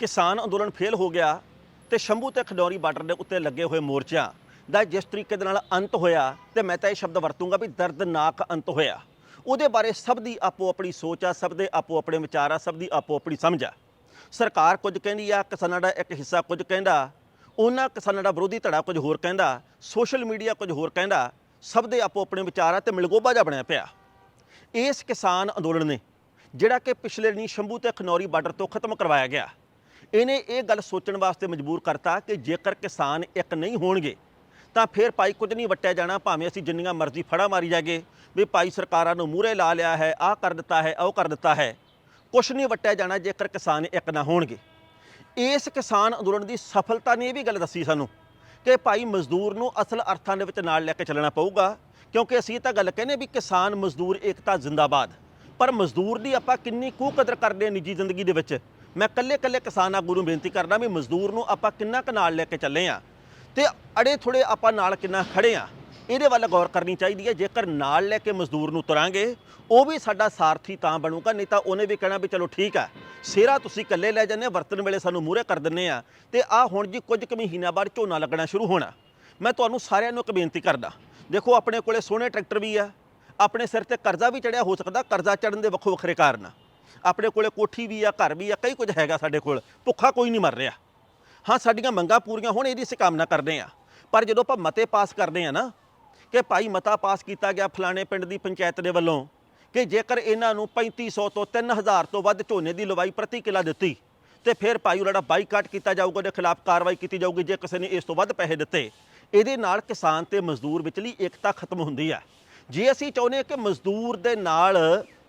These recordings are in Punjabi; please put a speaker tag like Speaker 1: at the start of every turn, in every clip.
Speaker 1: ਕਿਸਾਨ ਅੰਦੋਲਨ ਫੇਲ ਹੋ ਗਿਆ ਤੇ ਸ਼ੰਭੂ ਤੇ ਖਡੌਰੀ ਬਾਰਡਰ ਦੇ ਉੱਤੇ ਲੱਗੇ ਹੋਏ ਮੋਰਚਿਆਂ ਦਾ ਜਿਸ ਤਰੀਕੇ ਦੇ ਨਾਲ ਅੰਤ ਹੋਇਆ ਤੇ ਮੈਂ ਤਾਂ ਇਹ ਸ਼ਬਦ ਵਰਤੂੰਗਾ ਵੀ ਦਰਦਨਾਕ ਅੰਤ ਹੋਇਆ। ਉਹਦੇ ਬਾਰੇ ਸਭ ਦੀ ਆਪੋ ਆਪਣੀ ਸੋਚ ਆ, ਸਭ ਦੇ ਆਪੋ ਆਪਣੇ ਵਿਚਾਰ ਆ, ਸਭ ਦੀ ਆਪੋ ਆਪਣੀ ਸਮਝ ਆ। ਸਰਕਾਰ ਕੁਝ ਕਹਿੰਦੀ ਆ, ਕਿਸਾਨਾਂ ਦਾ ਇੱਕ ਹਿੱਸਾ ਕੁਝ ਕਹਿੰਦਾ, ਉਹਨਾਂ ਕਿਸਾਨਾਂ ਦਾ ਵਿਰੋਧੀ ਧੜਾ ਕੁਝ ਹੋਰ ਕਹਿੰਦਾ, ਸੋਸ਼ਲ ਮੀਡੀਆ ਕੁਝ ਹੋਰ ਕਹਿੰਦਾ, ਸਭ ਦੇ ਆਪੋ ਆਪਣੇ ਵਿਚਾਰ ਆ ਤੇ ਮਿਲਗੋਬਾ ਜਿਹਾ ਬਣਿਆ ਪਿਆ। ਇਸ ਕਿਸਾਨ ਅੰਦੋਲਨ ਨੇ ਜਿਹੜਾ ਕਿ ਪਿਛਲੇ ਦਿਨੀ ਸ਼ੰਭੂ ਤੇ ਖਨੌਰੀ ਬਾਰਡਰ ਤੋਂ ਖਤਮ ਕਰਵਾਇਆ ਗਿਆ। ਇਹਨੇ ਇਹ ਗੱਲ ਸੋਚਣ ਵਾਸਤੇ ਮਜਬੂਰ ਕਰਤਾ ਕਿ ਜੇਕਰ ਕਿਸਾਨ ਇੱਕ ਨਹੀਂ ਹੋਣਗੇ, ਤਾਂ ਫਿਰ ਭਾਈ ਕੁਝ ਨਹੀਂ ਵਟਿਆ ਜਾਣਾ, ਭਾਵੇਂ ਅਸੀਂ ਜਿੰਨੀਆਂ ਮਰਜ਼ੀ ਫੜਾ ਮਾਰੀ ਜਾਗੇ, ਵੀ ਭਾਈ ਸਰਕਾਰਾਂ ਨੂੰ ਮੂਹਰੇ ਲਾ ਲਿਆ ਹੈ, ਆਹ ਕਰ ਦਿੱਤਾ ਹੈ, ਉਹ ਕਰ ਦਿੱਤਾ ਹੈ। ਕੁਝ ਨਹੀਂ ਵਟਿਆ ਜਾਣਾ ਜੇਕਰ ਕਿਸਾਨ ਇੱਕ ਨਾ ਹੋਣਗੇ। ਇਸ ਕਿਸਾਨ ਅੰਦੋਲਨ ਦੀ ਸਫਲਤਾ ਨੇ ਇਹ ਵੀ ਗੱਲ ਦੱਸੀ ਸਾਨੂੰ ਕਿ ਭਾਈ ਮਜ਼ਦੂਰ ਨੂੰ ਅਸਲ ਅਰਥਾਂ ਦੇ ਵਿੱਚ ਨਾਲ ਲੈ ਕੇ ਚੱਲਣਾ ਪਊਗਾ, ਕਿਉਂਕਿ ਅਸੀਂ ਇਹ ਤਾਂ ਗੱਲ ਕਹਿੰਦੇ ਵੀ ਕਿਸਾਨ, ਮਜ਼ਦੂਰ ਏਕਤਾ ਜ਼ਿੰਦਾਬਾਦ। ਪਰ ਮਜ਼ਦੂਰ ਦੀ ਆਪਾਂ ਕਿੰਨੀ ਕੁ ਕਦਰ ਕਰਦੇ ਹਾਂ ਨਿੱਜੀ ਜ਼ਿੰਦਗੀ ਦੇ ਵਿੱਚ? ਮੈਂ ਕੱਲੇ ਕੱਲੇ ਕਿਸਾਨ ਆਗੂ ਨੂੰ ਬੇਨਤੀ ਕਰਦਾ ਵੀ ਮਜ਼ਦੂਰ ਨੂੰ ਆਪਾਂ ਕਿੰਨਾ ਕੁ ਨਾਲ ਲੈ ਕੇ ਚੱਲੇ ਆ ਤੇ ਅੜੇ ਥੋੜੇ ਆਪਾਂ ਨਾਲ ਕਿੰਨਾ ਖੜੇ ਆ, ਇਹਦੇ ਵੱਲ ਗੌਰ ਕਰਨੀ ਚਾਹੀਦੀ ਹੈ, ਜੇਕਰ ਨਾਲ ਲੈ ਕੇ ਮਜ਼ਦੂਰ ਨੂੰ ਤੁਰਾਂਗੇ, ਉਹ ਵੀ ਸਾਡਾ ਸਾਰਥੀ ਤਾਂ ਬਣੂਗਾ, ਨਹੀਂ ਤਾਂ ਉਹਨੇ ਵੀ ਕਹਿਣਾ ਵੀ ਚਲੋ ਠੀਕ ਆ ਸੇਰਾ ਤੁਸੀਂ ਇਕੱਲੇ ਲੈ ਜਾਂਦੇ ਵਰਤਨ ਵੇਲੇ ਸਾਨੂੰ ਮੂਹਰੇ ਕਰ ਦਿੰਨੇ ਆ, ਤੇ ਆ ਹੁਣ ਜੀ ਕੁਝ ਕੁ ਮਹੀਨਿਆਂ ਬਾਅਦ ਝੋਨਾ ਲੱਗਣਾ ਸ਼ੁਰੂ ਹੋਣਾ। ਮੈਂ ਤੁਹਾਨੂੰ ਸਾਰਿਆਂ ਨੂੰ ਇੱਕ ਬੇਨਤੀ ਕਰਦਾ, ਦੇਖੋ ਆਪਣੇ ਕੋਲੇ ਸੋਹਣੇ ਟਰੈਕਟਰ ਵੀ ਆ, ਆਪਣੇ ਸਿਰ ਤੇ ਕਰਜ਼ਾ ਵੀ ਚੜਿਆ ਹੋ ਸਕਦਾ ਕਰਜ਼ਾ ਚੜਨ ਦੇ ਵੱਖੋ ਵੱਖਰੇ ਕਾਰਨ ਆ। ਆਪਣੇ ਕੋਲੇ ਕੋਠੀ ਵੀ ਆ, ਘਰ ਵੀ ਆ, ਕਈ ਕੁਝ ਹੈਗਾ ਸਾਡੇ ਕੋਲ। ਭੁੱਖਾ ਕੋਈ ਨਹੀਂ ਮਰ ਰਿਹਾ। ਹਾਂ, ਸਾਡੀਆਂ ਮੰਗਾਂ ਪੂਰੀਆਂ ਹੋਣ, ਇਹਦੀ ਅਸੀਂ ਕਾਮਨਾ ਕਰਦੇ ਆ ਪਰ ਜਦੋਂ ਆਪਾਂ ਮਤੇ ਪਾਸ ਕਰਦੇ ਆ ਨਾ, ਕਿ ਭਾਈ ਮਤਾ ਪਾਸ ਕੀਤਾ ਗਿਆ ਫਲਾਣੇ ਪਿੰਡ ਦੀ ਪੰਚਾਇਤ ਦੇ ਵੱਲੋਂ, ਕਿ ਜੇਕਰ ਇਹਨਾਂ ਨੂੰ 3500 ਤੋਂ 3000 ਤੋਂ ਵੱਧ ਝੋਨੇ ਦੀ ਲਵਾਈ ਪ੍ਰਤੀ ਕਿਲਾ ਦਿੱਤੀ, ਤੇ ਫਿਰ ਭਾਈ ਉਹਨਾਂ ਦਾ ਬਾਈਕਾਟ ਕੀਤਾ ਜਾਊਗਾ, ਉਹਦੇ ਖਿਲਾਫ ਕਾਰਵਾਈ ਕੀਤੀ ਜਾਊਗੀ, ਜੇ ਕਿਸੇ ਨੇ ਇਸ ਤੋਂ ਵੱਧ ਪੈਸੇ ਦਿੱਤੇ, ਇਹਦੇ ਨਾਲ ਕਿਸਾਨ ਤੇ ਮਜ਼ਦੂਰ ਵਿਚਲੀ ਏਕਤਾ ਖਤਮ ਹੁੰਦੀ ਹੈ ਜੇ ਅਸੀਂ ਚਾਹੁੰਦੇ ਹਾਂ ਕਿ ਮਜ਼ਦੂਰ ਦੇ ਨਾਲ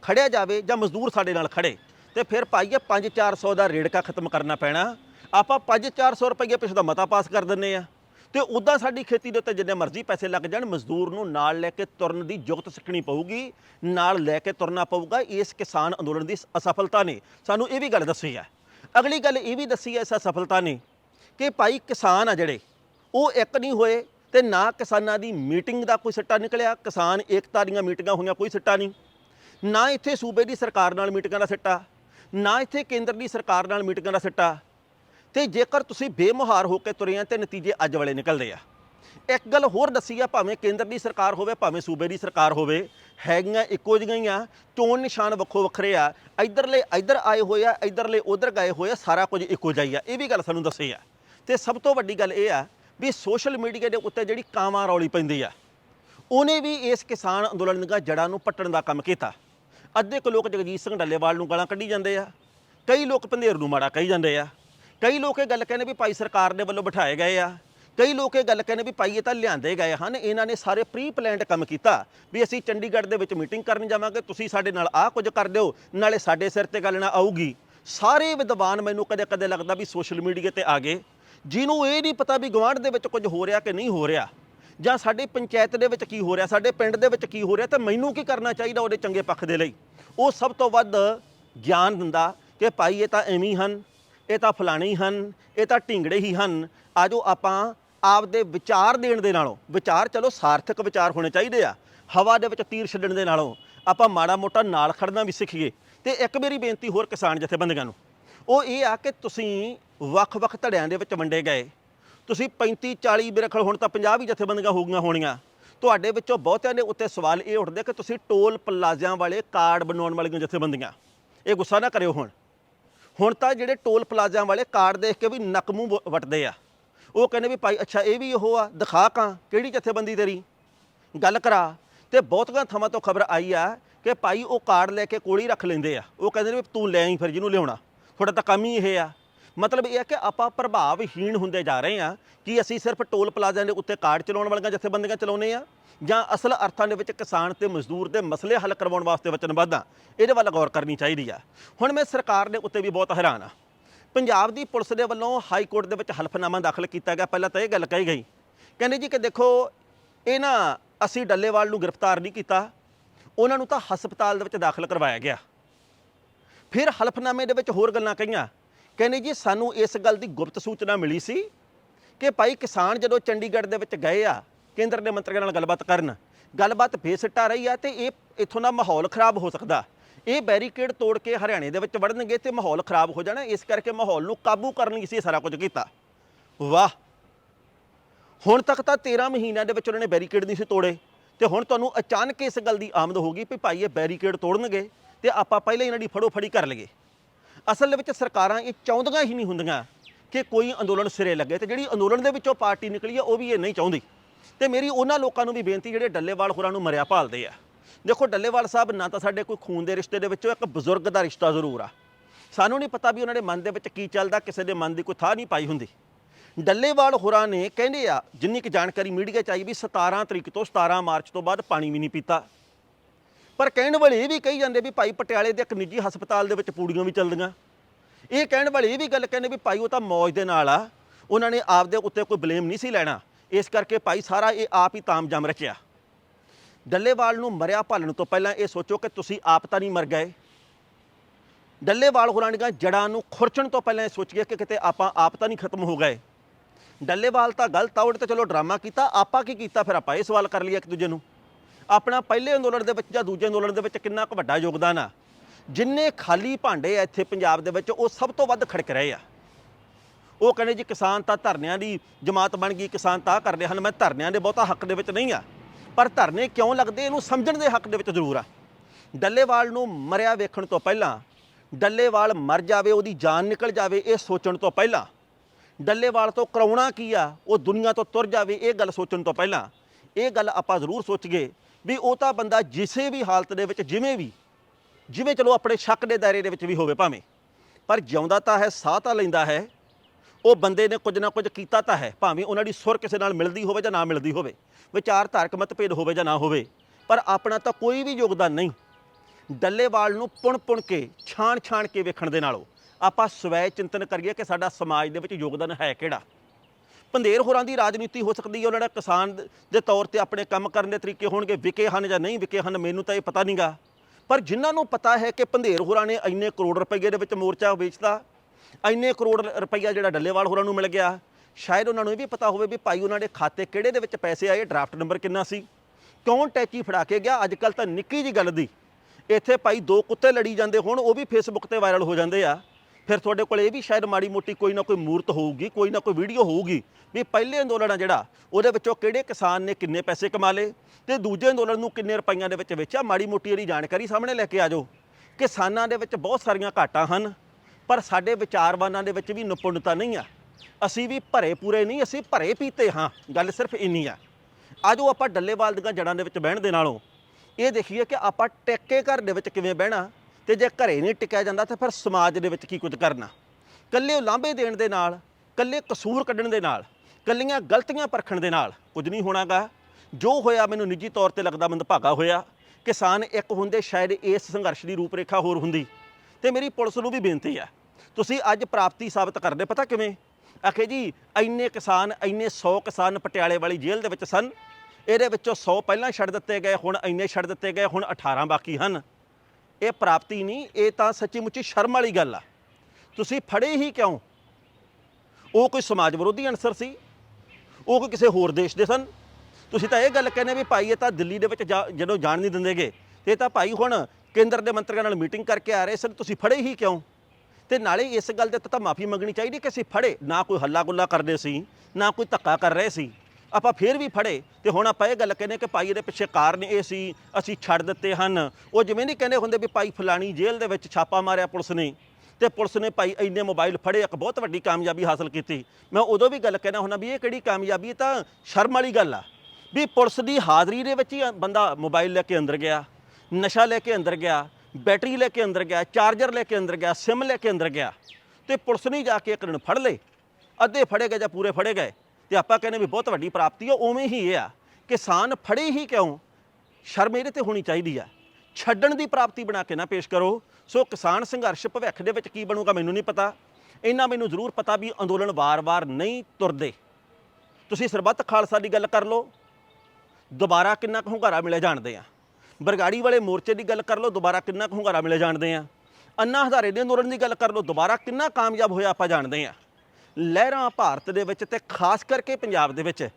Speaker 1: ਖੜਿਆ ਜਾਵੇ ਜਾਂ ਮਜ਼ਦੂਰ ਸਾਡੇ ਨਾਲ ਖੜੇ, ਤੇ ਫਿਰ ਭਾਈ ਇਹ 5-400 ਦਾ ਰੇੜਕਾ ਖਤਮ ਕਰਨਾ ਪੈਣਾ। ਆਪਾਂ 5-400 ਰੁਪਏ ਪਿਛੇ ਦਾ ਮਤਾ ਪਾਸ ਕਰ ਦਿੰਨੇ ਆ ਤੇ ਉਦਾਂ ਸਾਡੀ ਖੇਤੀ ਦੇ ਉੱਤੇ ਜਿੰਨੇ ਮਰਜ਼ੀ ਪੈਸੇ ਲੱਗ ਜਾਣ, ਮਜ਼ਦੂਰ ਨੂੰ ਨਾਲ ਲੈ ਕੇ ਤੁਰਨ ਦੀ ਜੁਗਤ ਸਿੱਖਣੀ ਪਊਗੀ, ਨਾਲ ਲੈ ਕੇ ਤੁਰਨਾ ਪਊਗਾ। ਇਸ ਕਿਸਾਨ ਅੰਦੋਲਨ ਦੀ ਅਸਫਲਤਾ ਨੇ ਸਾਨੂੰ ਇਹ ਵੀ ਗੱਲ ਦੱਸੀ ਹੈ। ਅਗਲੀ ਗੱਲ ਇਹ ਵੀ ਦੱਸੀ ਹੈ ਇਸ ਅਸਫਲਤਾ ਨੇ ਕਿ ਭਾਈ ਕਿਸਾਨ ਆ ਜਿਹੜੇ, ਉਹ ਇੱਕ ਨਹੀਂ ਹੋਏ ਤੇ ਨਾ ਕਿਸਾਨਾਂ ਦੀ ਮੀਟਿੰਗ ਦਾ ਕੋਈ ਸਿੱਟਾ ਨਿਕਲਿਆ। ਕਿਸਾਨ ਏਕਤਾ ਦੀਆਂ ਮੀਟਿੰਗਾਂ ਹੋਈਆਂ, ਕੋਈ ਸਿੱਟਾ ਨਹੀਂ। ਨਾ ਇੱਥੇ ਸੂਬੇ ਦੀ ਸਰਕਾਰ ਨਾਲ ਮੀਟਿੰਗਾਂ ਦਾ ਸਿੱਟਾ, ਨਾ ਇੱਥੇ ਕੇਂਦਰ ਦੀ ਸਰਕਾਰ ਨਾਲ ਮੀਟਿੰਗਾਂ ਦਾ ਸਿੱਟਾ। ਤੇ ਜੇਕਰ ਤੁਸੀਂ ਬੇਮੁਹਾਰ ਹੋ ਕੇ ਤੁਰੇ ਆ ਤੇ ਨਤੀਜੇ ਅੱਜ ਵਾਲੇ ਨਿਕਲਦੇ ਆ। ਇੱਕ ਗੱਲ ਹੋਰ ਦੱਸੀ ਆ, ਭਾਵੇਂ ਕੇਂਦਰ ਦੀ ਸਰਕਾਰ ਹੋਵੇ, ਭਾਵੇਂ ਸੂਬੇ ਦੀ ਸਰਕਾਰ ਹੋਵੇ, ਹੈਗੀਆਂ ਇੱਕੋ ਜਿਹੀਆਂ ਹੀ ਆ, ਚੋਣ ਨਿਸ਼ਾਨ ਵੱਖੋ ਵੱਖਰੇ ਆ, ਇਧਰਲੇ ਇਧਰ ਆਏ ਹੋਏ ਆ, ਇਧਰਲੇ ਉਧਰ ਗਏ ਹੋਏ ਆ, ਸਾਰਾ ਕੁਝ ਇੱਕੋ ਜਿਹਾ ਹੀ ਆ। ਇਹ ਵੀ ਗੱਲ ਸਾਨੂੰ ਦੱਸੀ ਆ। ਤੇ ਸਭ ਤੋਂ ਵੱਡੀ ਗੱਲ ਇਹ ਆ ਵੀ ਸੋਸ਼ਲ ਮੀਡੀਆ ਦੇ ਉੱਤੇ ਜਿਹੜੀ ਕਾਵਾਂ ਰੌਲੀ ਪੈਂਦੀ ਆ, ਉਹਨੇ ਵੀ ਇਸ ਕਿਸਾਨ ਅੰਦੋਲਨ ਦੀਆਂ ਜੜਾਂ ਨੂੰ ਪੱਟਣ ਦਾ ਕੰਮ ਕੀਤਾ। ਅੱਧੇ ਕੁ ਲੋਕ ਜਗਜੀਤ ਸਿੰਘ ਡੱਲੇਵਾਲ ਨੂੰ ਗਾਲਾਂ ਕੱਢੀ ਜਾਂਦੇ ਆ, ਕਈ ਲੋਕ ਪੰਧੇਰ ਨੂੰ ਮਾੜਾ ਕਹੀ ਜਾਂਦੇ ਆ, ਕਈ ਲੋਕ ਇਹ ਗੱਲ ਕਹਿੰਦੇ ਵੀ ਭਾਈ ਸਰਕਾਰ ਦੇ ਵੱਲੋਂ ਬਿਠਾਏ ਗਏ ਆ, ਕਈ ਲੋਕ ਇਹ ਗੱਲ ਕਹਿੰਦੇ ਵੀ ਭਾਈ ਇਹ ਤਾਂ ਲਿਆਂਦੇ ਗਏ ਹਨ, ਇਹਨਾਂ ਨੇ ਸਾਰੇ ਪ੍ਰੀ ਪਲਾਨਡ ਕੰਮ ਕੀਤਾ ਵੀ ਅਸੀਂ ਚੰਡੀਗੜ੍ਹ ਦੇ ਵਿੱਚ ਮੀਟਿੰਗ ਕਰਨ ਜਾਵਾਂਗੇ, ਤੁਸੀਂ ਸਾਡੇ ਨਾਲ ਆਹ ਕੁਝ ਕਰ ਦਿਓ, ਨਾਲੇ ਸਾਡੇ ਸਿਰ ਤੇ ਗੱਲ ਨਾ ਆਊਗੀ। ਸਾਰੇ ਵਿਦਵਾਨ ਮੈਨੂੰ ਕਦੇ ਕਦੇ ਲੱਗਦਾ ਵੀ ਸੋਸ਼ਲ ਮੀਡੀਆ ਤੇ ਆ ਗਏ, ਜਿਹਨੂੰ ਇਹ ਨਹੀਂ ਪਤਾ ਵੀ ਗਵਾਂਢ ਦੇ ਵਿੱਚ ਕੁਝ ਹੋ ਰਿਹਾ ਕਿ ਨਹੀਂ ਹੋ ਰਿਹਾ, ਜਾਂ ਸਾਡੀ ਪੰਚਾਇਤ ਦੇ ਵਿੱਚ ਕੀ ਹੋ ਰਿਹਾ, ਸਾਡੇ ਪਿੰਡ ਦੇ ਵਿੱਚ ਕੀ ਹੋ ਰਿਹਾ, ਤੇ ਮੈਨੂੰ ਕੀ ਕਰਨਾ ਚਾਹੀਦਾ ਉਹਦੇ ਚੰਗੇ ਪੱਖ ਦੇ ਲਈ? ਉਹ ਸਭ ਤੋਂ ਵੱਧ ਗਿਆਨ ਦਿੰਦਾ ਕਿ ਭਾਈ ਇਹ ਤਾਂ ਐਵੇਂ ਹਨ, ਇਹ ਤਾਂ ਫਲਾਣੇ ਹਨ, ਇਹ ਤਾਂ ਢਿੰਗੜੇ ਹੀ ਹਨ। ਆਜੋ ਆਪਾਂ ਆਪਦੇ ਵਿਚਾਰ ਦੇਣ ਦੇ ਨਾਲੋਂ, ਵਿਚਾਰ ਚਲੋ ਸਾਰਥਕ ਵਿਚਾਰ ਹੋਣੇ ਚਾਹੀਦੇ ਆ, ਹਵਾ ਦੇ ਵਿੱਚ ਤੀਰ ਛੱਡਣ ਦੇ ਨਾਲੋਂ ਆਪਾਂ ਮਾੜਾ ਮੋਟਾ ਨਾਲ ਖੜਨਾ ਵੀ ਸਿੱਖੀਏ। ਤੇ ਇੱਕ ਮੇਰੀ ਬੇਨਤੀ ਹੋਰ ਕਿਸਾਨ ਜਥੇਬੰਦੀਆਂ ਨੂੰ, ਉਹ ਇਹ ਆ ਕਿ ਤੁਸੀਂ ਵੱਖ-ਵੱਖ ਧੜਿਆਂ ਦੇ ਵਿੱਚ ਵੰਡੇ ਗਏ। ਤੁਸੀਂ 35 40 ਮੇਰੇ ਖਿਆਲ ਹੁਣ ਤਾਂ 50 ਵੀ ਜਥੇਬੰਦੀਆਂ ਹੋ ਗਈਆਂ ਹੋਣੀਆਂ। ਤੁਹਾਡੇ ਵਿੱਚੋਂ ਬਹੁਤਿਆਂ ਦੇ ਉੱਤੇ ਸਵਾਲ ਇਹ ਉੱਠਦੇ ਕਿ ਤੁਸੀਂ ਟੋਲ ਪਲਾਜ਼ਿਆਂ ਵਾਲੇ ਕਾਰਡ ਬਣਾਉਣ ਵਾਲੀਆਂ ਜਥੇਬੰਦੀਆਂ, ਇਹ ਗੁੱਸਾ ਨਾ ਕਰਿਓ ਹੁਣ। ਹੁਣ ਤਾਂ ਜਿਹੜੇ ਟੋਲ ਪਲਾਜ਼ਿਆਂ ਵਾਲੇ ਕਾਰਡ ਦੇਖ ਕੇ ਵੀ ਨਕਮੂ ਮੂੰਹ ਵ- ਵੱਟਦੇ ਆ, ਉਹ ਕਹਿੰਦੇ ਵੀ ਭਾਈ ਅੱਛਾ, ਇਹ ਵੀ ਉਹ ਆ, ਦਿਖਾ ਕਾਂ, ਕਿਹੜੀ ਜਥੇਬੰਦੀ ਤੇਰੀ? ਗੱਲ ਕਰਾ। ਤੇ ਬਹੁਤੀਆਂ ਥਾਵਾਂ ਤੋਂ ਖਬਰ ਆਈ ਆ ਕਿ ਭਾਈ ਉਹ ਕਾਰਡ ਲੈ ਕੇ ਕੋਲ ਹੀ ਰੱਖ ਲੈਂਦੇ ਆ। ਉਹ ਕਹਿੰਦੇ ਨੇ ਵੀ ਤੂੰ ਲੈ ਆਈ ਫਿਰ ਜਿਹਨੂੰ ਲਿਆਉਣਾ। ਤੁਹਾਡਾ ਤਾਂ ਕੰਮ ਹੀ ਇਹ ਆ। ਮਤਲਬ ਇਹ ਹੈ ਕਿ ਆਪਾਂ ਪ੍ਰਭਾਵਹੀਣ ਹੁੰਦੇ ਜਾ ਰਹੇ ਹਾਂ ਕਿ ਅਸੀਂ ਸਿਰਫ ਟੋਲ ਪਲਾਜ਼ਿਆਂ ਦੇ ਉੱਤੇ ਕਾਰਡ ਚਲਾਉਣ ਵਾਲੀਆਂ ਜਥੇਬੰਦੀਆਂ ਚਲਾਉਨੇ ਆ ਜਾਂ ਅਸਲ ਅਰਥਾਂ ਦੇ ਵਿੱਚ ਕਿਸਾਨ ਤੇ ਮਜ਼ਦੂਰ ਦੇ ਮਸਲੇ ਹੱਲ ਕਰਵਾਉਣ ਵਾਸਤੇ ਵਚਨਬੱਧ ਆ ਇਹਦੇ ਵੱਲ ਗੌਰ ਕਰਨੀ ਚਾਹੀਦੀ ਆ। ਹੁਣ ਮੈਂ ਸਰਕਾਰ ਦੇ ਉੱਤੇ ਵੀ ਬਹੁਤ ਹੈਰਾਨ ਆ ਪੰਜਾਬ ਦੀ ਪੁਲਿਸ ਦੇ ਵੱਲੋਂ ਹਾਈ ਕੋਰਟ ਦੇ ਵਿੱਚ ਹਲਫਨਾਮਾ ਦਾਖਲ ਕੀਤਾ ਗਿਆ, ਪਹਿਲਾਂ ਤਾਂ ਇਹ ਗੱਲ ਕਹੀ ਗਈ। ਕਹਿੰਦੇ ਜੀ ਕਿ ਦੇਖੋ, ਇਹ ਨਾ ਅਸੀਂ ਡੱਲੇਵਾਲ ਨੂੰ ਗ੍ਰਿਫਤਾਰ ਨਹੀਂ ਕੀਤਾ, ਉਹਨਾਂ ਨੂੰ ਤਾਂ ਹਸਪਤਾਲ ਦੇ ਵਿੱਚ ਦਾਖਲ ਕਰਵਾਇਆ ਗਿਆ। ਫਿਰ ਹਲਫਨਾਮੇ ਦੇ ਵਿੱਚ ਹੋਰ ਗੱਲਾਂ ਕਹੀਆਂ। ਕਹਿੰਦੇ ਜੀ, ਸਾਨੂੰ ਇਸ ਗੱਲ ਦੀ ਗੁਪਤ ਸੂਚਨਾ ਮਿਲੀ ਸੀ ਕਿ ਭਾਈ ਕਿਸਾਨ ਜਦੋਂ ਚੰਡੀਗੜ੍ਹ ਦੇ ਵਿੱਚ ਗਏ ਆ, ਕੇਂਦਰ ਦੇ ਮੰਤਰੀਆਂ ਨਾਲ ਗੱਲਬਾਤ ਕਰਨ, ਗੱਲਬਾਤ ਬੇਸਿੱਟਾ ਰਹੀ ਆ ਤੇ ਇਹ ਇਥੋਂ ਦਾ ਮਾਹੌਲ ਖਰਾਬ ਹੋ ਸਕਦਾ। ਇਹ ਬੈਰੀਕੇਡ ਤੋੜ ਕੇ ਹਰਿਆਣੇ ਦੇ ਵਿੱਚ ਵੜਨਗੇ ਤੇ ਮਾਹੌਲ ਖਰਾਬ ਹੋ ਜਾਣਾ, ਇਸ ਕਰਕੇ ਮਾਹੌਲ ਨੂੰ ਕਾਬੂ ਕਰਨ ਲਈ ਸੀ ਇਹ ਸਾਰਾ ਕੁਝ ਕੀਤਾ। ਵਾਹ! ਹੁਣ ਤੱਕ ਤਾਂ 13 ਮਹੀਨਿਆਂ ਦੇ ਵਿੱਚ ਉਹਨਾਂ ਨੇ ਬੈਰੀਕੇਡ ਨਹੀਂ ਸੀ ਤੋੜੇ ਤੇ ਹੁਣ ਤੁਹਾਨੂੰ ਅਚਾਨਕ ਇਸ ਗੱਲ ਦੀ ਆਮਦ ਹੋ ਗਈ ਵੀ ਭਾਈ ਇਹ ਬੈਰੀਕੇਡ ਤੋੜਨਗੇ ਤੇ ਆਪਾਂ ਪਹਿਲਾਂ ਹੀ ਇਹਨਾਂ ਦੀ ਫੜੋ ਫੜੀ ਕਰ ਲਈਏ। ਅਸਲ ਦੇ ਵਿੱਚ ਸਰਕਾਰਾਂ ਇਹ ਚਾਹੁੰਦੀਆਂ ਹੀ ਨਹੀਂ ਹੁੰਦੀਆਂ ਕਿ ਕੋਈ ਅੰਦੋਲਨ ਸਿਰੇ ਲੱਗੇ ਤੇ ਜਿਹੜੀ ਅੰਦੋਲਨ ਦੇ ਵਿੱਚੋਂ ਪਾਰਟੀ ਨਿਕਲੀ ਹੈ ਉਹ ਵੀ ਇਹ ਨਹੀਂ ਚਾਹੁੰਦੀ। ਤੇ ਮੇਰੀ ਉਹਨਾਂ ਲੋਕਾਂ ਨੂੰ ਵੀ ਬੇਨਤੀ, ਜਿਹੜੇ ਡੱਲੇਵਾਲ ਹੋਰਾਂ ਨੂੰ ਮਰਿਆ ਭਾਲਦੇ ਆ। ਦੇਖੋ, ਡੱਲੇਵਾਲ ਸਾਹਿਬ ਨਾ ਤਾਂ ਸਾਡੇ ਕੋਈ ਖੂਨ ਦੇ ਰਿਸ਼ਤੇ ਦੇ ਵਿੱਚੋਂ ਇੱਕ ਬਜ਼ੁਰਗ ਦਾ ਰਿਸ਼ਤਾ ਜ਼ਰੂਰ ਆ। ਸਾਨੂੰ ਨਹੀਂ ਪਤਾ ਵੀ ਉਹਨਾਂ ਦੇ ਮਨ ਦੇ ਵਿੱਚ ਕੀ ਚੱਲਦਾ, ਕਿਸੇ ਦੇ ਮਨ ਦੀ ਕੋਈ ਥਾਂ ਨਹੀਂ ਪਾਈ ਹੁੰਦੀ। ਡੱਲੇਵਾਲ ਹੋਰਾਂ ਨੇ ਕਹਿੰਦੇ ਆ, ਜਿੰਨੀ ਕੁ ਜਾਣਕਾਰੀ ਮੀਡੀਆ ਚ ਆਈ ਵੀ 17 ਤਰੀਕ ਤੋਂ 17 ਮਾਰਚ ਤੋਂ ਬਾਅਦ ਪਾਣੀ ਵੀ ਨਹੀਂ ਪੀਤਾ। ਪਰ ਕਹਿਣ ਵਾਲੇ ਇਹ ਵੀ ਕਹੀ ਜਾਂਦੇ ਵੀ ਭਾਈ ਪਟਿਆਲੇ ਦੇ ਇੱਕ ਨਿੱਜੀ ਹਸਪਤਾਲ ਦੇ ਵਿੱਚ ਪੂੜੀਆਂ ਵੀ ਚੱਲਦੀਆਂ। ਇਹ ਕਹਿਣ ਵਾਲੇ ਇਹ ਵੀ ਗੱਲ ਕਹਿੰਦੇ ਵੀ ਭਾਈ ਉਹ ਤਾਂ ਮੌਜ ਦੇ ਨਾਲ ਆ, ਉਹਨਾਂ ਨੇ ਆਪਦੇ ਉੱਤੇ ਕੋਈ ਬਲੇਮ ਨਹੀਂ ਸੀ ਲੈਣਾ। ਇਸ ਕਰਕੇ ਭਾਈ ਸਾਰਾ ਇਹ ਆਪ ਹੀ ਤਾਮਜਮ ਰਚਿਆ ਡੱਲੇਵਾਲ ਨੂੰ ਮਰਿਆ ਭਾਲਣ ਤੋਂ ਪਹਿਲਾਂ ਇਹ ਸੋਚੋ ਕਿ ਤੁਸੀਂ ਆਪ ਤਾਂ ਨਹੀਂ ਮਰ ਗਏ। ਡੱਲੇਵਾਲ ਹੋਰਾਂ ਦੀਆਂ ਜੜਾਂ ਨੂੰ ਖੁਰਚਣ ਤੋਂ ਪਹਿਲਾਂ ਇਹ ਸੋਚੀਏ ਕਿ ਕਿਤੇ ਆਪਾਂ ਆਪ ਤਾਂ ਨਹੀਂ ਖਤਮ ਹੋ ਗਏ। ਡੱਲੇਵਾਲ ਤਾਂ ਗਲਤ ਆ, ਉਹਨੇ ਤਾਂ ਚਲੋ ਡਰਾਮਾ ਕੀਤਾ, ਆਪਾਂ ਕੀ ਕੀਤਾ? ਫਿਰ ਆਪਾਂ ਇਹ ਸਵਾਲ ਕਰ ਲਈਏ ਇੱਕ ਦੂਜੇ ਨੂੰ। ਆਪਣਾ ਪਹਿਲੇ ਅੰਦੋਲਨ ਦੇ ਵਿੱਚ ਜਾਂ ਦੂਜੇ ਅੰਦੋਲਨ ਦੇ ਵਿੱਚ ਕਿੰਨਾ ਕੁ ਵੱਡਾ ਯੋਗਦਾਨ ਆ? ਜਿੰਨੇ ਖਾਲੀ ਭਾਂਡੇ ਆ ਇੱਥੇ ਪੰਜਾਬ ਦੇ ਵਿੱਚ, ਉਹ ਸਭ ਤੋਂ ਵੱਧ ਖੜਕ ਰਹੇ ਆ। ਉਹ ਕਹਿੰਦੇ ਜੀ ਕਿਸਾਨ ਤਾਂ ਧਰਨਿਆਂ ਦੀ ਜਮਾਤ ਬਣ ਗਈ, ਕਿਸਾਨ ਤਾਂ ਕਰਦੇ ਹਨ। ਮੈਂ ਧਰਨਿਆਂ ਦੇ ਬਹੁਤਾ ਹੱਕ ਦੇ ਵਿੱਚ ਨਹੀਂ ਆ। ਪਰ ਧਰਨੇ ਕਿਉਂ ਲੱਗਦੇ? ਇਹਨੂੰ ਸਮਝਣ ਦੇ ਹੱਕ ਦੇ ਵਿੱਚ ਜ਼ਰੂਰ ਆ। ਡੱਲੇਵਾਲ ਨੂੰ ਮਰਿਆ ਵੇਖਣ ਤੋਂ ਪਹਿਲਾਂ, ਡੱਲੇਵਾਲ ਮਰ ਜਾਵੇ, ਉਹਦੀ ਜਾਨ ਨਿਕਲ ਜਾਵੇ, ਇਹ ਸੋਚਣ ਤੋਂ ਪਹਿਲਾਂ। ਡੱਲੇਵਾਲ ਤੋਂ ਕਰਾਉਣਾ ਕੀ ਆ? ਉਹ ਦੁਨੀਆ ਤੋਂ ਤੁਰ ਜਾਵੇ, ਇਹ ਗੱਲ ਸੋਚਣ ਤੋਂ ਪਹਿਲਾਂ। ਇਹ ਗੱਲ ਆਪਾਂ ਜ਼ਰੂਰ ਸੋਚੀਏ। ਵੀ ਉਹ ਤਾਂ ਬੰਦਾ ਜਿਸੇ ਵੀ ਹਾਲਤ ਦੇ ਵਿੱਚ, ਜਿਵੇਂ ਵੀ, ਜਿਵੇਂ ਚਲੋ ਆਪਣੇ ਸ਼ੱਕ ਦੇ ਦਾਇਰੇ ਦੇ ਵਿੱਚ ਵੀ ਹੋਵੇ ਭਾਵੇਂ, ਪਰ ਜਿਉਂਦਾ ਤਾਂ ਹੈ, ਸਾਹ ਤਾਂ ਲੈਂਦਾ ਹੈ, ਉਹ ਬੰਦੇ ਨੇ ਕੁਝ ਨਾ ਕੁਝ ਕੀਤਾ ਤਾਂ ਹੈ, ਭਾਵੇਂ ਉਹਨਾਂ ਦੀ ਸੁਰ ਕਿਸੇ ਨਾਲ ਮਿਲਦੀ ਹੋਵੇ ਜਾਂ ਨਾ ਮਿਲਦੀ ਹੋਵੇ, ਵਿਚਾਰਧਾਰਕ ਮਤਭੇਦ ਹੋਵੇ ਜਾਂ ਨਾ ਹੋਵੇ, ਪਰ ਆਪਣਾ ਤਾਂ ਕੋਈ ਵੀ ਯੋਗਦਾਨ ਨਹੀਂ। ਡੱਲੇਵਾਲ ਨੂੰ ਪੁਣ ਪੁਣ ਕੇ ਛਾਣ ਛਾਣ ਕੇ ਵੇਖਣ ਦੇ ਨਾਲੋਂ ਆਪਾਂ ਸਵੈ ਚਿੰਤਨ ਕਰੀਏ ਕਿ ਸਾਡਾ ਸਮਾਜ ਦੇ ਵਿੱਚ ਯੋਗਦਾਨ ਹੈ ਕਿਹੜਾ। ਪੰਧੇਰ ਹੋਰਾਂ ਦੀ ਰਾਜਨੀਤੀ ਹੋ ਸਕਦੀ ਹੈ ਉਹਨਾਂ ਦਾ ਕਿਸਾਨ ਦੇ ਤੌਰ ਤੇ ਆਪਣੇ ਕੰਮ ਕਰਨ ਦੇ ਤਰੀਕੇ ਹੋਣਗੇ, ਵਿਕੇ ਹਨ ਜਾਂ ਨਹੀਂ ਵਿਕੇ ਹਨ, ਮੈਨੂੰ ਤਾਂ ਇਹ ਪਤਾ ਨਹੀਂਗਾ ਪਰ ਜਿਨ੍ਹਾਂ ਨੂੰ ਪਤਾ ਹੈ ਕਿ ਪੰਧੇਰ ਹੋਰਾਂ ਨੇ ਇੰਨੇ ਕਰੋੜ ਰੁਪਏ ਦੇ ਵਿੱਚ ਮੋਰਚਾ ਵੇਚਦਾ ਇੰਨੇ ਕਰੋੜ ਰੁਪਈਆ ਜਿਹੜਾ ਡੱਲੇਵਾਲ ਹੋਰਾਂ ਨੂੰ ਮਿਲ ਗਿਆ, ਸ਼ਾਇਦ ਉਹਨਾਂ ਨੂੰ ਇਹ ਵੀ ਪਤਾ ਹੋਵੇ ਵੀ ਭਾਈ ਉਹਨਾਂ ਦੇ ਖਾਤੇ ਕਿਹੜੇ ਦੇ ਵਿੱਚ ਪੈਸੇ ਆਏ, ਡਰਾਫਟ ਨੰਬਰ ਕਿੰਨਾ ਸੀ, ਕਿਉਂ ਟੈਚੀ ਫੜਾ ਕੇ ਗਿਆ, ਅੱਜ ਕੱਲ ਤਾਂ ਨਿੱਕੀ ਜੀ ਗੱਲ ਦੀ, ਇੱਥੇ ਭਾਈ ਦੋ ਕੁੱਤੇ ਲੜੀ ਜਾਂਦੇ ਹੋਣ, ਉਹ ਵੀ ਫੇਸਬੁੱਕ ਤੇ ਵਾਇਰਲ ਹੋ ਜਾਂਦੇ ਆ। ਫਿਰ ਤੁਹਾਡੇ ਕੋਲ ਇਹ ਵੀ ਸ਼ਾਇਦ ਮਾੜੀ ਮੋਟੀ ਕੋਈ ਨਾ ਕੋਈ ਮੂਰਤ ਹੋਊਗੀ, ਕੋਈ ਨਾ ਕੋਈ ਵੀਡੀਓ ਹੋਊਗੀ ਵੀ ਪਹਿਲੇ ਅੰਦੋਲਨ ਆ ਜਿਹੜਾ, ਉਹਦੇ ਵਿੱਚੋਂ ਕਿਹੜੇ ਕਿਸਾਨ ਨੇ ਕਿੰਨੇ ਪੈਸੇ ਕਮਾ ਲਏ ਤੇ ਦੂਜੇ ਅੰਦੋਲਨ ਨੂੰ ਕਿੰਨੇ ਰੁਪਈਆਂ ਦੇ ਵਿੱਚ ਵੇਚਿਆ? ਮਾੜੀ ਮੋਟੀ ਇਹਦੀ ਜਾਣਕਾਰੀ ਸਾਹਮਣੇ ਲੈ ਕੇ ਆ ਜਾਓ। ਕਿਸਾਨਾਂ ਦੇ ਵਿੱਚ ਬਹੁਤ ਸਾਰੀਆਂ ਘਾਟਾਂ ਹਨ, ਪਰ ਸਾਡੇ ਵਿਚਾਰਵਾਨਾਂ ਦੇ ਵਿੱਚ ਵੀ ਨਿਪੁੰਨਤਾ ਨਹੀਂ ਆ। ਅਸੀਂ ਵੀ ਭਰੇ ਪੂਰੇ ਨਹੀਂ, ਅਸੀਂ ਭਰੇ ਪੀਤੇ ਹਾਂ, ਗੱਲ ਸਿਰਫ ਇੰਨੀ ਆ। ਆਜੋ ਆਪਾਂ ਡੱਲੇਵਾਲ ਦੀਆਂ ਜੜਾਂ ਦੇ ਵਿੱਚ ਬਹਿਣ ਦੇ ਨਾਲੋਂ, ਇਹ ਦੇਖੀਏ ਕਿ ਆਪਾਂ ਟੇਕੇ ਘਰ ਦੇ ਵਿੱਚ ਕਿਵੇਂ ਬਹਿਣਾ। ਤੇ ਜੇ ਘਰੇ ਨਹੀਂ ਟਿਕਿਆ ਜਾਂਦਾ ਤਾਂ ਫਿਰ ਸਮਾਜ ਦੇ ਵਿੱਚ ਕੀ ਕੁਝ ਕਰਨਾ? ਕੱਲੇ ਲਾਂਭੇ ਦੇਣ ਦੇ ਨਾਲ, ਕੱਲੇ ਕਸੂਰ ਕੱਢਣ ਦੇ ਨਾਲ, ਕੱਲੀਆਂ ਗਲਤੀਆਂ ਪਰਖਣ ਦੇ ਨਾਲ ਕੁਝ ਨਹੀਂ ਹੋਣਾਗਾ। ਜੋ ਹੋਇਆ ਮੈਨੂੰ ਨਿੱਜੀ ਤੌਰ ਤੇ ਲੱਗਦਾ ਮੰਦਭਾਗਾ ਹੋਇਆ। ਕਿਸਾਨ ਇੱਕ ਹੁੰਦੇ ਸ਼ਾਇਦ ਇਸ ਸੰਘਰਸ਼ ਦੀ ਰੂਪਰੇਖਾ ਹੋਰ ਹੁੰਦੀ। ਤੇ ਮੇਰੀ ਪੁਲਿਸ ਨੂੰ ਵੀ ਬੇਨਤੀ ਹੈ ਤੁਸੀਂ ਅੱਜ ਪ੍ਰਾਪਤੀ ਸਾਬਤ ਕਰਦੇ, ਪਤਾ ਕਿਵੇਂ? ਆਖੇ ਜੀ, ਇੰਨੇ ਕਿਸਾਨ, ਇੰਨੇ 100 ਕਿਸਾਨ ਪਟਿਆਲੇ ਵਾਲੀ ਜੇਲ੍ਹ ਦੇ ਵਿੱਚ ਸਨ। ਇਹਦੇ ਵਿੱਚੋਂ 100 ਪਹਿਲਾਂ ਛੱਡ ਦਿੱਤੇ ਗਏ, ਹੁਣ ਇੰਨੇ ਛੱਡ ਦਿੱਤੇ ਗਏ, ਹੁਣ 18 ਬਾਕੀ ਹਨ। ਇਹ ਪ੍ਰਾਪਤੀ ਨਹੀਂ, ਇਹ ਤਾਂ ਸੱਚੀ ਮੁੱਚੀ ਸ਼ਰਮ ਵਾਲੀ ਗੱਲ ਆ। ਤੁਸੀਂ ਫੜੇ ਹੀ ਕਿਉਂ? ਉਹ ਕੋਈ ਸਮਾਜ ਵਿਰੋਧੀ ਅਨਸਰ ਸੀ? ਉਹ ਕੋਈ ਕਿਸੇ ਹੋਰ ਦੇਸ਼ ਦੇ ਸਨ? ਤੁਸੀਂ ਤਾਂ ਇਹ ਗੱਲ ਕਹਿੰਦੇ ਵੀ ਭਾਈ ਇਹ ਤਾਂ ਦਿੱਲੀ ਦੇ ਵਿੱਚ ਜਾ- ਜਦੋਂ ਜਾਣ ਨਹੀਂ ਦਿੰਦੇਗੇ, ਤੇ ਇਹ ਤਾਂ ਭਾਈ ਹੁਣ ਕੇਂਦਰ ਦੇ ਮੰਤਰੀਆਂ ਨਾਲ ਮੀਟਿੰਗ ਕਰਕੇ ਆ ਰਹੇ ਸਨ, ਤੁਸੀਂ ਫੜੇ ਹੀ ਕਿਉਂ? ਤੇ ਨਾਲੇ ਇਸ ਗੱਲ ਦੇ ਤਾਂ ਮਾਫੀ ਮੰਗਣੀ ਚਾਹੀਦੀ ਕਿ ਅਸੀਂ ਫੜੇ, ਨਾ ਕੋਈ ਹੱਲਾ ਗੁੱਲਾ ਕਰਦੇ ਸੀ, ਨਾ ਕੋਈ ਧੱਕਾ ਕਰ ਰਹੇ ਸੀ। ਆਪਾਂ ਫੇਰ ਵੀ ਫੜੇ ਤੇ ਹੁਣ ਆਪਾਂ ਇਹ ਗੱਲ ਕਹਿੰਦੇ ਕਿ ਭਾਈ ਇਹਦੇ ਪਿੱਛੇ ਕਾਰਨ ਇਹ ਸੀ, ਅਸੀਂ ਛੱਡ ਦਿੱਤੇ ਹਨ। ਉਹ ਜਿਵੇਂ ਨਹੀਂ ਕਹਿੰਦੇ ਹੁੰਦੇ ਵੀ ਭਾਈ ਫਲਾਣੀ ਜੇਲ੍ਹ ਦੇ ਵਿੱਚ ਛਾਪਾ ਮਾਰਿਆ ਪੁਲਿਸ ਨੇ ਤੇ ਪੁਲਿਸ ਨੇ ਭਾਈ ਇੰਨੇ ਮੋਬਾਈਲ ਫੜੇ, ਇੱਕ ਬਹੁਤ ਵੱਡੀ ਕਾਮਯਾਬੀ ਹਾਸਲ ਕੀਤੀ। ਮੈਂ ਉਦੋਂ ਵੀ ਗੱਲ ਕਹਿਣਾ ਹੁੰਦਾ ਵੀ ਇਹ ਕਿਹੜੀ ਕਾਮਯਾਬੀ ਤਾਂ ਸ਼ਰਮ ਵਾਲੀ ਗੱਲ ਆ। ਵੀ ਪੁਲਿਸ ਦੀ ਹਾਜ਼ਰੀ ਦੇ ਵਿੱਚ ਹੀ ਬੰਦਾ ਮੋਬਾਈਲ ਲੈ ਕੇ ਅੰਦਰ ਗਿਆ, ਨਸ਼ਾ ਲੈ ਕੇ ਅੰਦਰ ਗਿਆ, ਬੈਟਰੀ ਲੈ ਕੇ ਅੰਦਰ ਗਿਆ, ਚਾਰਜਰ ਲੈ ਕੇ ਅੰਦਰ ਗਿਆ, ਸਿਮ ਲੈ ਕੇ ਅੰਦਰ ਗਿਆ ਤੇ ਪੁਲਿਸ ਨੇ ਜਾ ਕੇ ਇੱਕ ਦਿਨ ਫੜ ਲਏ, ਅੱਧੇ ਫੜੇ ਗਏ ਜਾਂ ਪੂਰੇ ਫੜੇ ਗਏ। ਤੇ ਆਪਾਂ ਕਹਿੰਦੇ ਵੀ ਬਹੁਤ ਵੱਡੀ ਪ੍ਰਾਪਤੀ ਆ, ਉਵੇਂ ਹੀ ਇਹ ਆ ਕਿਸਾਨ ਫੜੇ ਹੀ ਕਿਉਂ? ਸ਼ਰਮ ਇਹਦੇ ਤੇ ਹੋਣੀ ਚਾਹੀਦੀ ਆ। ਛੱਡਣ ਦੀ ਪ੍ਰਾਪਤੀ ਬਣਾ ਕੇ ਨਾ ਪੇਸ਼ ਕਰੋ। ਸੋ ਕਿਸਾਨ ਸੰਘਰਸ਼ ਭਵਿੱਖ ਦੇ ਵਿੱਚ ਕੀ ਬਣੂਗਾ ਮੈਨੂੰ ਨਹੀਂ ਪਤਾ। ਇੰਨਾ ਮੈਨੂੰ ਜ਼ਰੂਰ ਪਤਾ ਵੀ ਅੰਦੋਲਨ ਵਾਰ-ਵਾਰ ਨਹੀਂ ਤੁਰਦੇ। ਤੁਸੀਂ ਸਰਬੱਤ ਖਾਲਸਾ ਦੀ ਗੱਲ ਕਰ ਲਓ। ਦੁਬਾਰਾ ਕਿੰਨਾ ਕੁ ਹੁੰਗਾਰਾ ਮਿਲੇ ਜਾਣਦੇ ਆ। ਬਰਗਾੜੀ ਵਾਲੇ ਮੋਰਚੇ ਦੀ ਗੱਲ ਕਰ ਲਓ, ਦੁਬਾਰਾ ਕਿੰਨਾ ਕੁ ਹੁੰਗਾਰਾ ਮਿਲਿਆ ਜਾਣਦੇ ਆ। ਅੰਨਾ ਹਜ਼ਾਰੇ ਦੇ ਅੰਦੋਲਨ ਦੀ ਗੱਲ ਕਰ ਲਓ, ਦੁਬਾਰਾ ਕਿੰਨਾ ਕਾਮਯਾਬ ਹੋਇਆ ਆਪਾਂ ਜਾਣਦੇ ਆ। ਲਹਿਰਾਂ ਭਾਰਤ ਦੇ ਵਿੱਚ ਤੇ ਖਾਸ ਕਰਕੇ ਪੰਜਾਬ ਦੇ ਵਿੱਚ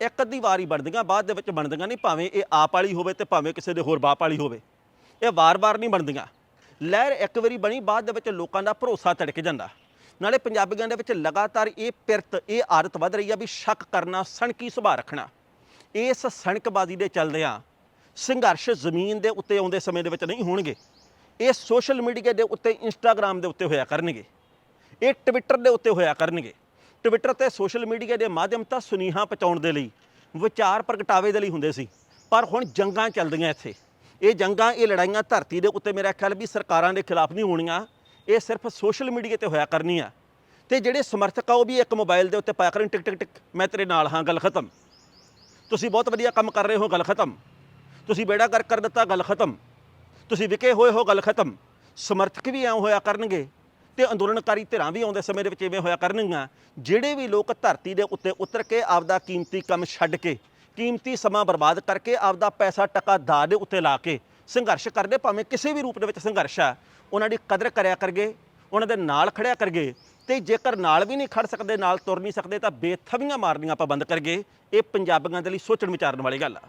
Speaker 1: ਇੱਕ ਅੱਧੀ ਵਾਰੀ ਬਣਦੀਆਂ, ਬਾਅਦ ਦੇ ਵਿੱਚ ਬਣਦੀਆਂ ਨਹੀਂ, ਭਾਵੇਂ ਇਹ ਆਪ ਵਾਲੀ ਹੋਵੇ ਤੇ ਭਾਵੇਂ ਕਿਸੇ ਦੇ ਹੋਰ ਬਾਪ ਵਾਲੀ ਹੋਵੇ। ਇਹ ਵਾਰ-ਵਾਰ ਨਹੀਂ ਬਣਦੀਆਂ। ਲਹਿਰ ਇੱਕ ਵਾਰੀ ਬਣੀ, ਬਾਅਦ ਦੇ ਵਿੱਚ ਲੋਕਾਂ ਦਾ ਭਰੋਸਾ ਤੜਕ ਜਾਂਦਾ। ਨਾਲੇ ਪੰਜਾਬੀਆਂ ਦੇ ਵਿੱਚ ਲਗਾਤਾਰ ਇਹ ਪਿਰਤ, ਇਹ ਆਦਤ ਵੱਧ ਰਹੀ ਆ ਵੀ ਸ਼ੱਕ ਕਰਨਾ, ਸਣਕੀ ਸੁਭਾਅ ਰੱਖਣਾ। ਇਸ ਸਣਕਬਾਜ਼ੀ ਦੇ ਚੱਲਦਿਆਂ ਸੰਘਰਸ਼ ਜ਼ਮੀਨ ਦੇ ਉੱਤੇ ਆਉਂਦੇ ਸਮੇਂ ਦੇ ਵਿੱਚ ਨਹੀਂ ਹੋਣਗੇ। ਇਹ ਸੋਸ਼ਲ ਮੀਡੀਆ ਦੇ ਉੱਤੇ ਇੰਸਟਾਗ੍ਰam ਦੇ ਉੱਤੇ ਹੋਇਆ ਕਰਨਗੇ। ਇਹ ਟਵਿੱਟਰ ਦੇ ਉੱਤੇ ਹੋਇਆ ਕਰਨਗੇ। ਟਵਿੱਟਰ ਤੇ ਸੋਸ਼ਲ ਮੀਡੀਆ ਦੇ ਮਾਧਿਅਮ ਤਾਂ ਸੁਨੇਹਾ ਪਹੁੰਚਾਉਣ ਦੇ ਲਈ, ਵਿਚਾਰ ਪ੍ਰਗਟਾਵੇ ਦੇ ਲਈ ਹੁੰਦੇ ਸੀ। ਪਰ ਹੁਣ ਜੰਗਾਂ ਚੱਲਦੀਆਂ ਇੱਥੇ। ਇਹ ਜੰਗਾਂ, ਇਹ ਲੜਾਈਆਂ ਧਰਤੀ ਦੇ ਉੱਤੇ ਮੇਰਾ ਖਿਆਲ ਵੀ ਸਰਕਾਰਾਂ ਦੇ ਖਿਲਾਫ ਨਹੀਂ ਹੋਣੀਆਂ। ਇਹ ਸਿਰਫ ਸੋਸ਼ਲ ਮੀਡੀਆ ਤੇ ਹੋਇਆ ਕਰਨੀਆਂ। ਤੇ ਜਿਹੜੇ ਸਮਰਥਕ ਆ, ਉਹ ਵੀ ਇੱਕ ਮੋਬਾਈਲ ਦੇ ਉੱਤੇ ਪਾਇਆ ਕਰਨ। ਟਿਕ ਟਿਕ ਟਿਕ, ਮੈਂ ਤੇਰੇ ਨਾਲ ਹਾਂ, ਗੱਲ ਖਤਮ। ਤੁਸੀਂ ਬਹੁਤ ਵਧੀਆ ਕੰਮ ਕਰ ਰਹੇ ਹੋ, ਗੱਲ ਖਤਮ। ਤੁਸੀਂ ਬੇੜਾ ਕਰ ਕਰ ਦਿੱਤਾ, ਗੱਲ ਖਤਮ। ਤੁਸੀਂ ਵਿਕੇ ਹੋਏ ਹੋ, ਗੱਲ ਖਤਮ। ਸਮਰਥਕ ਵੀ ਐਂ ਹੋਇਆ ਕਰਨਗੇ। ਤੇ ਅੰਦੋਲਨਕਾਰੀ ਧਿਰਾਂ ਵੀ ਆਉਂਦੇ ਸਮੇਂ ਦੇ ਵਿੱਚ ਇਵੇਂ ਹੋਇਆ ਕਰਨਗੀਆਂ, ਜਿਹੜੇ ਵੀ ਲੋਕ ਧਰਤੀ ਦੇ ਉੱਤੇ ਉਤਰ ਕੇ ਆਪਦਾ ਕੀਮਤੀ ਕੰਮ ਛੱਡ ਕੇ, ਕੀਮਤੀ ਸਮਾਂ ਬਰਬਾਦ ਕਰਕੇ ਆਪਦਾ ਪੈਸਾ ਟਕਾ ਦਾ ਦੇ ਉੱਤੇ ਲਾ ਕੇ ਸੰਘਰਸ਼ ਕਰਦੇ, ਭਾਵੇਂ ਕਿਸੇ ਵੀ ਰੂਪ ਦੇ ਵਿੱਚ ਸੰਘਰਸ਼ ਆ, ਉਹਨਾਂ ਦੀ ਕਦਰ ਕਰਿਆ ਕਰਗੇ, ਉਹਨਾਂ ਦੇ ਨਾਲ ਖੜਿਆ ਕਰਗੇ ਤੇ ਜੇਕਰ ਨਾਲ ਵੀ ਨਹੀਂ ਖੜ ਸਕਦੇ, ਨਾਲ ਤੁਰ ਨਹੀਂ ਸਕਦੇ ਤਾਂ ਬੇਥਵੀਆਂ ਮਾਰਨੀਆਂ ਆਪਾਂ ਬੰਦ ਕਰਗੇ, ਇਹ ਪੰਜਾਬੀਆਂ ਦੇ ਲਈ ਸੋਚਣ ਵਿਚਾਰਨ ਵਾਲੀ ਗੱਲ ਆ।